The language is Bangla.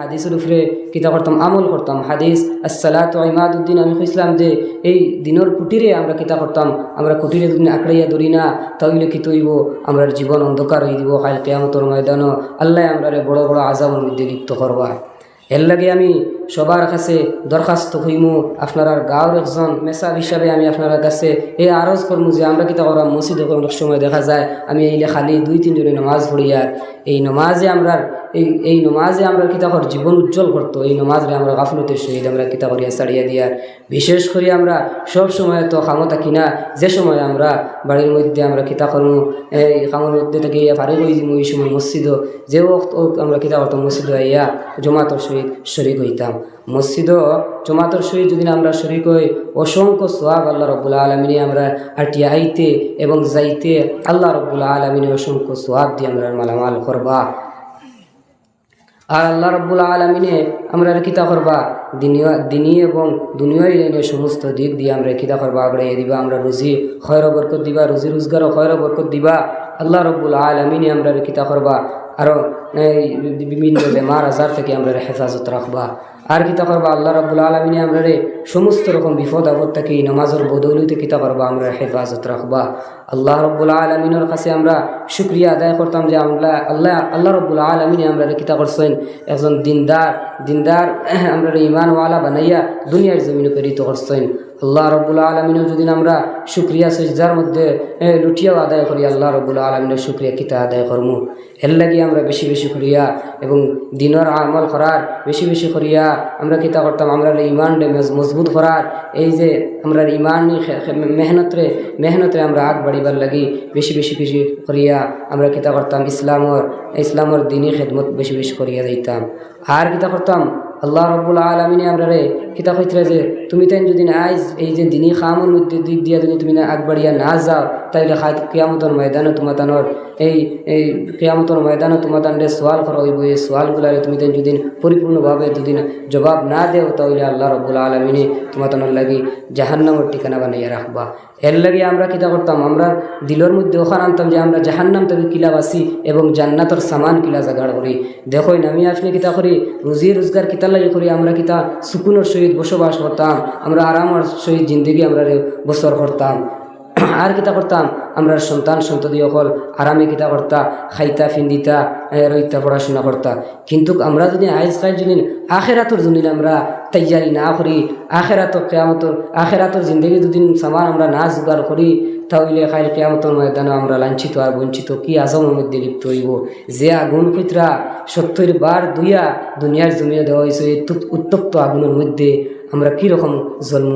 হাদিসের উপরে কিতা করতাম আমল করতাম। হাদিস, আসসালাত ইমাদুদ্দিন আমি কইছিলাম যে এই দিনের কুটিরে আমরা কিতা করতাম আমরা কুটিরে যদি আঁকড়াইয়া ধরি না, তাহলে কি তৈব? আমরা জীবন অন্ধকার হয়ে দিব, কাল কেয়ামতর ময়দানও। আল্লাহ আমরা বড় বড় আজামের মধ্যে লিপ্ত করবা। এর লাগে আমি সবার কাছে দরখাস্ত হইমু আপনার গাঁর একজন মেসাব হিসাবে আমি আপনার কাছে এই আরজ করমু যে আমরা কিতা করাম মসজিদে অনেক সময় দেখা যায়, আমি এইলে খালি দুই তিনজনে নমাজ পড়ি আর এই নমাজে আমরা এই এই নমাজে আমরা কিতা কর জীবন উজ্জ্বল করতো, এই নমাজে আমরা গাফলতের সহিত আমরা কিতা করিয়া ছাড়িয়া দিয়ার বিশেষ করে আমরা সব সময় তো খামো থাকি না, যে সময় আমরা বাড়ির মধ্যে আমরা কিতা করমু এই খামোর মধ্যে থেকে, ইয়া ফারিক হয়ে যাব এই সময় মসজিদও, যে ওক্ত আমরা কিতা করতাম মসজিদ আইয়া জমাতর সহিত শরিক হইতাম। মসজিদও জমাতর সহিত যদি আমরা শরিক হই, অসংখ্য সোয়াব আল্লাহ রব্বুল্লা আলমিনে আমরা আটিয়া আইতে এবং যাইতে আল্লাহ রব্বুল্লা আলমিনে অসংখ্য সোয়াব দিয়ে আমরা মালামাল করবা। আর আল্লাহ রব্বুল আলমিনে আমরা কিতা করবা, দিনীয় দিনী এবং দুনিয়ায় লাইনে সমস্ত দিক দিয়ে আমরা কিতা করবা আগড়াইয়ে দিবা, আমরা রুজি খয়র বরকত দিবা, রুজি রোজগারও খয়র বরকত দিবা। আল্লাহ রব্বুল আলমিনে আমরা কিতা করবা আরও বিভিন্ন বেমার আজার থেকে আমরা হেফাজত রাখবা। আর কিতা করবা? আল্লাহ রাবুল আলমিনে আমরা সমস্ত রকম বিপদ, আপদ থেকে নমাজের বদৌলিতে কিতা করবা? আমরা হেফাজত রাখবা। আল্লাহ রব্বুল আলমিনের কাছে আমরা শুক্রিয়া আদায় করতাম যে আমরা আল্লাহ আল্লাহ রব্বুল আলমিনে আমরা কিতা করছেন? একজন দিনদার দিনদার আমরা ইমানওয়ালা বানাইয়া দুনিয়ার জমিনে প্রেরিত করছেন। আল্লাহ রব্বুল আলমিনও যদি আমরা শুক্রিয়া সজ্জার মধ্যে লুটিয়াও আদায় করি, আল্লাহ রব্বুল আলমিনের শুক্রিয়া কিতা আদায় করমু? এর লাগি আমরা বেশি বেশি করিয়া এবং দিনের আমল করার বেশি বেশি করিয়া আমরা কিতা করতাম, আমরা ইমান মজবুত করার। এই যে আমরা ইমান মেহনতরে মেহনতরে আমরা আগ বাড়িবার লাগি বেশি বেশি বেশি করিয়া আমরা কিতা করতাম, ইসলামর ইসলামর দিনী খেদমত বেশি বেশি করিয়া দিতাম আর কিতা করতাম আল্লাহ রব্বুল আলমিনে আমরা রে কিতা কইতরা যে, তুমি তাই যদি আইজ এই যে দিনী খামর মধ্যে দিক দিয়া যদি তুমি না আগবাড়িয়া না যাও, তাইলে কিয়ামতর ময়দানে তোমাতানোর এই এই কিয়ামতর ময়দানে তোমাতান রে সোয়াল করা হইব। এই সোয়ালগুলারে তুমি তাই যদি পরিপূর্ণভাবে যদি না জবাব না দেও তাহলে আল্লাহ রব্বুল আলমিনে তোমাতানোর লাগি জাহান্নামর ঠিকানা বানাইয়া রাখবা। এর লাগে আমরা কিতা করতাম, আমরা দিলর মধ্যে ওখান আনতাম যে, আমরা জাহান্নাম তবে কিলা বাসি এবং জান্নাতর সামান কিলা জাগাড় করি। দেখোই আমি আসলে কিতা করি, রুজি রোজগার কিতা লাগে করি আমরা কিতা সুকুনের সহিত বসবাস করতাম, আমরা আরামর সহিত জিন্দগি আমরা রে বছর করতাম। আর কিতা করতাম? আমরা সন্তান সন্ততি অকল আরামে কিতা করতা, খাইতা, ফিন্দিতা রইতা, পড়াশোনা করতা। কিন্তু আমরা যদি আইজ খাই যদি আখেরাতর জন্য আমরা তৈয়ারি না করি আখেরাতর কেয়ামতর, আখেরাতর জিন্দগি দুদিন সামান আমরা না জোগাড় করি তাহলে খাইল কেয়ামতর ময়দানে আমরা লাঞ্ছিত আর বঞ্চিত, কি আজমের মধ্যে লিপ্ত হইব? যে আগুন খুতরা সত্তর বার দুইয়া দুনিয়ার জমিয়ে দেওয়া হয়েছে উত্তপ্ত আগুনের মধ্যে আমরা কীরকম জন্ম